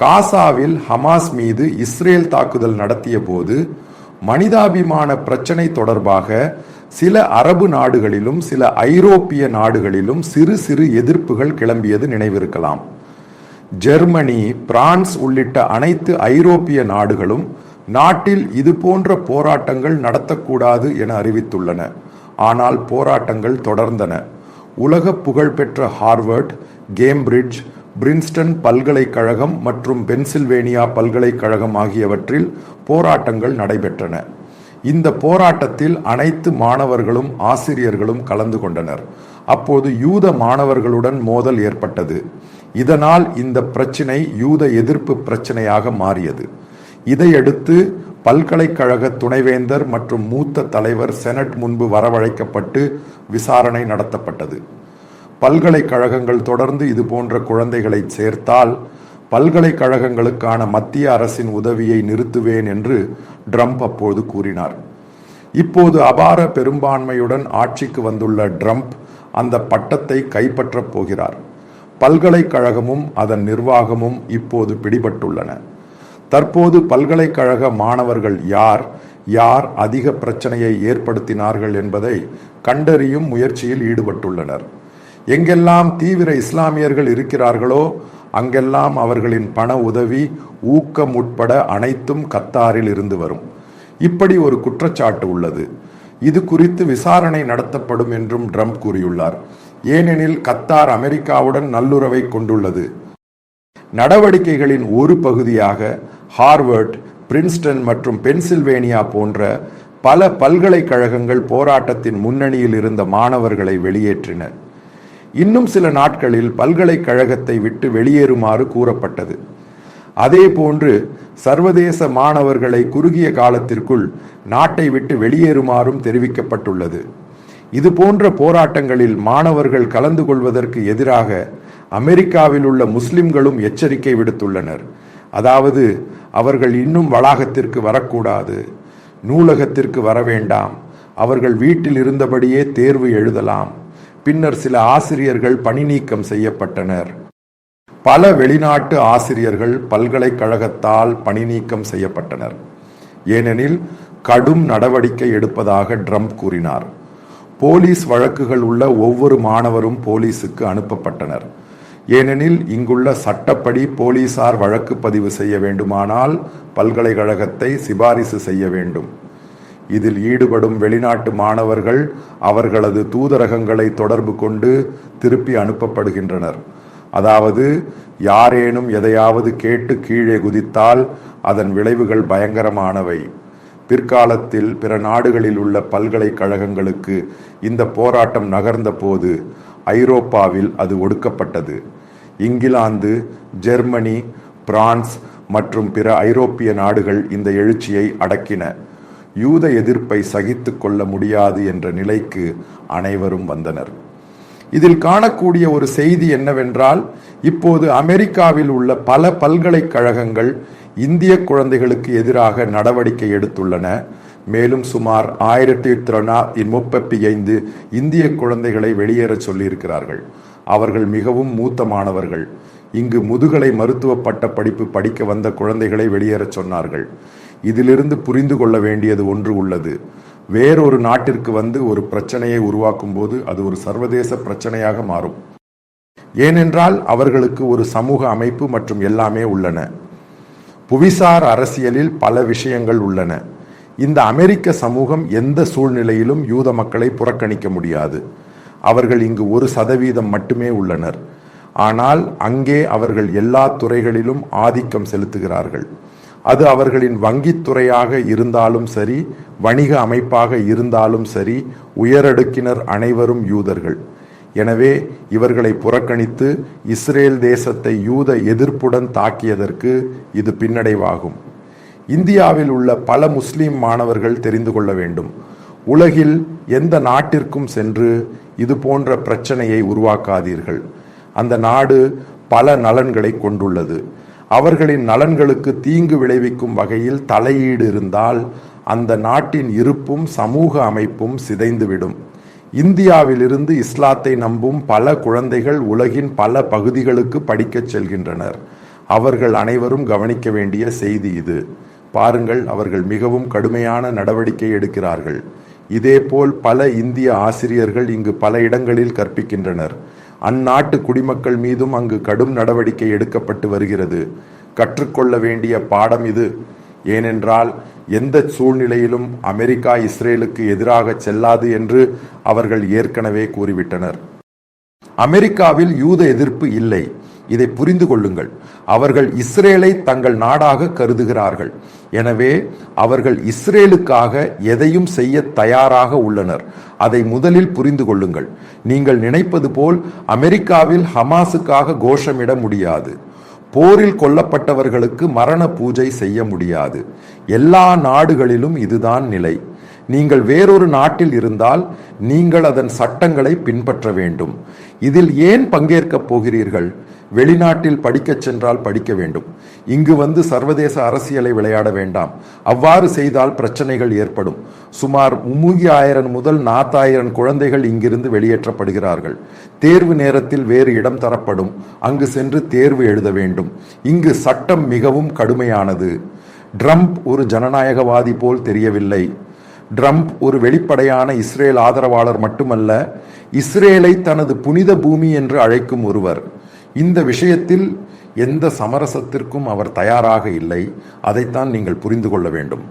காசாவில் ஹமாஸ் மீது இஸ்ரேல் தாக்குதல் நடத்திய போது மனிதாபிமான பிரச்சனை தொடர்பாக சில அரபு நாடுகளிலும் சில ஐரோப்பிய நாடுகளிலும் சிறு சிறு எதிர்ப்புகள் கிளம்பியது நினைவிருக்கலாம். ஜெர்மனி பிரான்ஸ் உள்ளிட்ட அனைத்து ஐரோப்பிய நாடுகளும் நாட்டில் இது போன்ற போராட்டங்கள் நடத்தக்கூடாது என அறிவித்துள்ளன. ஆனால் போராட்டங்கள் தொடர்ந்தன. உலக புகழ்பெற்ற ஹார்வர்ட் கேம்பிரிட்ஜ் பிரின்ஸ்டன் பல்கலைக்கழகம் மற்றும் பென்சில்வேனியா பல்கலைக்கழகம் ஆகியவற்றில் போராட்டங்கள் நடைபெற்றன. இந்த போராட்டத்தில் அனைத்து மாணவர்களும் ஆசிரியர்களும் கலந்து கொண்டனர். அப்போது யூத மாணவர்களுடன் மோதல் ஏற்பட்டது. இதனால் இந்த பிரச்சினை யூத எதிர்ப்பு பிரச்சனையாக மாறியது. இதையடுத்து பல்கலைக்கழக துணைவேந்தர் மற்றும் மூத்த தலைவர் செனட் முன்பு வரவழைக்கப்பட்டு விசாரணை நடத்தப்பட்டது. பல்கலைக்கழகங்கள் தொடர்ந்து இது போன்ற குழந்தைகளை சேர்த்தால் பல்கலைக்கழகங்களுக்கான மத்திய அரசின் உதவியை நிறுத்துவேன் என்று ட்ரம்ப் அப்போது கூறினார். இப்போது அபார பெரும்பான்மையுடன் ஆட்சிக்கு வந்துள்ள ட்ரம்ப் அந்த பட்டத்தை கைப்பற்றப் போகிறார். பல்கலைக்கழகமும் அதன் நிர்வாகமும் இப்போது பிடிபட்டுள்ளன. தற்போது பல்கலைக்கழக மாணவர்கள் யார் யார் அதிக பிரச்சனையை ஏற்படுத்தினார்கள் என்பதை கண்டறியும் முயற்சியில் ஈடுபட்டுள்ளனர். எங்கெல்லாம் தீவிர இஸ்லாமியர்கள் இருக்கிறார்களோ அங்கெல்லாம் அவர்களின் பண உதவி ஊக்கம் உட்பட அனைத்தும் கத்தாரில் இருந்து வரும். இப்படி ஒரு குற்றச்சாட்டு உள்ளது. இது குறித்து விசாரணை நடத்தப்படும் என்றும் ட்ரம்ப் கூறியுள்ளார். ஏனெனில் கத்தார் அமெரிக்காவுடன் நல்லுறவை கொண்டுள்ளது. நடவடிக்கைகளின் ஒரு பகுதியாக ஹார்வர்ட் பிரின்ஸ்டன் மற்றும் பென்சில்வேனியா போன்ற பல பல்கலைக்கழகங்கள் போராட்டத்தின் முன்னணியில் இருந்த மாணவர்களை வெளியேற்றின இன்னும் சில நாட்களில் பல்கலைக்கழகத்தை விட்டு வெளியேறுமாறு கூறப்பட்டது. அதேபோன்று சர்வதேச மாணவர்களை குறுகிய காலத்திற்குள் நாட்டை விட்டு வெளியேறுமாறும் தெரிவிக்கப்பட்டுள்ளது. இது போன்ற போராட்டங்களில் மாணவர்கள் கலந்து கொள்வதற்கு எதிராக அமெரிக்காவில் உள்ள முஸ்லிம்களும் எச்சரிக்கை விடுத்துள்ளனர். அதாவது அவர்கள் இன்னும் வளாகத்திற்கு வரக்கூடாது நூலகத்திற்கு வர வேண்டாம் அவர்கள் வீட்டில் இருந்தபடியே தேர்வு எழுதலாம் பின்னர் சில ஆசிரியர்கள் பணி நீக்கம் செய்யப்பட்டனர். பல வெளிநாட்டு ஆசிரியர்கள் பல்கலைக்கழகத்தால் பணி நீக்கம் செய்யப்பட்டனர். ஏனெனில் கடும் நடவடிக்கை எடுப்பதாக ட்ரம்ப் கூறினார். போலீஸ் வழக்குகள் உள்ள ஒவ்வொரு மாணவரும் போலீசுக்கு அனுப்பப்பட்டனர். ஏனெனில் இங்குள்ள சட்டப்படி போலீசார் வழக்கு பதிவு செய்ய வேண்டுமானால் பல்கலைக்கழகத்தை சிபாரிசு செய்ய வேண்டும். இதில் ஈடுபடும் வெளிநாட்டு மாணவர்கள் அவர்களது தூதரகங்களை தொடர்பு கொண்டு திருப்பி அனுப்பப்படுகின்றனர். அதாவது யாரேனும் எதையாவது கேட்டு கீழே குதித்தால் அதன் விளைவுகள் பயங்கரமானவை. பிற்காலத்தில் பிற நாடுகளில் உள்ள பல்கலைக்கழகங்களுக்கு இந்த போராட்டம் நகர்ந்த போது ஐரோப்பாவில் அது ஒடுக்கப்பட்டது. இங்கிலாந்து ஜெர்மனி பிரான்ஸ் மற்றும் பிற ஐரோப்பிய நாடுகள் இந்த எழுச்சியை அடக்கின. யூத எதிர்ப்பை சகித்து கொள்ள முடியாது என்ற நிலைக்கு அனைவரும் வந்தனர். இதில் காணக்கூடிய ஒரு செய்தி என்னவென்றால் இப்போது அமெரிக்காவில் உள்ள பல பல்கலைக்கழகங்கள் இந்திய குழந்தைகளுக்கு எதிராக நடவடிக்கை எடுத்துள்ளன. மேலும் சுமார் ஆயிரத்தி தொள்ளாயிரத்தி முப்பத்தி ஐந்து இந்திய குழந்தைகளை வெளியேற சொல்லியிருக்கிறார்கள். அவர்கள் மிகவும் மூத்த மாணவர்கள். இங்கு முதுகலை மருத்துவ பட்ட படிப்பு படிக்க வந்த குழந்தைகளை வெளியேறச் சொன்னார்கள். இதிலிருந்து புரிந்து கொள்ள வேண்டியது ஒன்று உள்ளது. வேறொரு நாட்டிற்கு வந்து ஒரு பிரச்சனையை உருவாக்கும் போது அது ஒரு சர்வதேச பிரச்சனையாக மாறும். ஏனென்றால் அவர்களுக்கு ஒரு சமூக அமைப்பு மற்றும் எல்லாமே உள்ளன. புவிசார் அரசியலில் பல விஷயங்கள் உள்ளன. இந்த அமெரிக்க சமூகம் எந்த சூழ்நிலையிலும் யூத மக்களை புறக்கணிக்க முடியாது. அவர்கள் இங்கு ஒரு சதவீதம் மட்டுமே உள்ளனர். ஆனால் அங்கே அவர்கள் எல்லா துறைகளிலும் ஆதிக்கம் செலுத்துகிறார்கள். அது அவர்களின் வங்கித்துறையாக இருந்தாலும் சரி வணிக அமைப்பாக இருந்தாலும் சரி உயரடுக்கினர் அனைவரும் யூதர்கள். எனவே இவர்களை புறக்கணித்து இஸ்ரேல் தேசத்தை யூத எதிர்ப்புடன் தாக்கியதற்கு இது பின்னடைவாகும். இந்தியாவில் உள்ள பல முஸ்லிம் மாணவர்கள் தெரிந்து கொள்ள வேண்டும். உலகில் எந்த நாட்டிற்கும் சென்று இது போன்ற பிரச்சனையை உருவாக்காதீர்கள். அந்த நாடு பல நலன்களை கொண்டுள்ளது. அவர்களின் நலன்களுக்கு தீங்கு விளைவிக்கும் வகையில் தலையீடு இருந்தால் அந்த நாட்டின் இருப்பும் சமூக அமைப்பும் சிதைந்துவிடும். இந்தியாவிலிருந்து இஸ்லாத்தை நம்பும் பல குழந்தைகள் உலகின் பல பகுதிகளுக்கு படிக்கச் செல்கின்றனர். அவர்கள் அனைவரும் கவனிக்க வேண்டிய செய்தி இது. பாருங்கள் அவர்கள் மிகவும் கடுமையான நடவடிக்கை எடுக்கிறார்கள். இதேபோல் பல இந்திய ஆசிரியர்கள் இங்கு பல இடங்களில் கற்பிக்கின்றனர். அந்நாட்டு குடிமக்கள் மீதும் அங்கு கடும் நடவடிக்கை எடுக்கப்பட்டு வருகிறது. கற்றுக்கொள்ள வேண்டிய பாடம் இது. ஏனென்றால் எந்த சூழ்நிலையிலும் அமெரிக்கா இஸ்ரேலுக்கு எதிராக செல்லாது என்று அவர்கள் ஏற்கனவே கூறிவிட்டனர். அமெரிக்காவில் யூத எதிர்ப்பு இல்லை. இதை புரிந்து கொள்ளுங்கள். அவர்கள் இஸ்ரேலை தங்கள் நாடாக கருதுகிறார்கள். எனவே அவர்கள் இஸ்ரேலுக்காக எதையும் செய்ய தயாராக உள்ளனர். அதை முதலில் புரிந்து கொள்ளுங்கள். நீங்கள் நினைப்பது போல் அமெரிக்காவில் ஹமாஸுக்காக கோஷமிட முடியாது. போரில் கொல்லப்பட்டவர்களுக்கு மரண பூஜை செய்ய முடியாது. எல்லா நாடுகளிலும் இதுதான் நிலை. நீங்கள் வேறொரு நாட்டில் இருந்தால் நீங்கள் அதன் சட்டங்களை பின்பற்ற வேண்டும். இதில் ஏன் பங்கேற்கப் போகிறீர்கள்? வெளிநாட்டில் படிக்கச் சென்றால் படிக்க வேண்டும். இங்கு வந்து சர்வதேச அரசியலை விளையாட வேண்டாம். அவ்வாறு செய்தால் பிரச்சனைகள் ஏற்படும். சுமார் மும்மூகி ஆயிரம் முதல் நாத்தாயிரம் குழந்தைகள் இங்கிருந்து வெளியேற்றப்படுகிறார்கள். தேர்வு நேரத்தில் வேறு இடம் தரப்படும். அங்கு சென்று தேர்வு எழுத வேண்டும். இங்கு சட்டம் மிகவும் கடுமையானது. ட்ரம்ப் ஒரு ஜனநாயகவாதி போல் தெரியவில்லை. ட்ரம்ப் ஒரு வெளிப்படையான இஸ்ரேல் ஆதரவாளர் மட்டுமல்ல இஸ்ரேலை தனது புனித பூமி என்று அழைக்கும் ஒருவர். இந்த விஷயத்தில் எந்த சமரசத்திற்கும் அவர் தயாராக இல்லை. அதைத்தான் நீங்கள் புரிந்து கொள்ள வேண்டும்.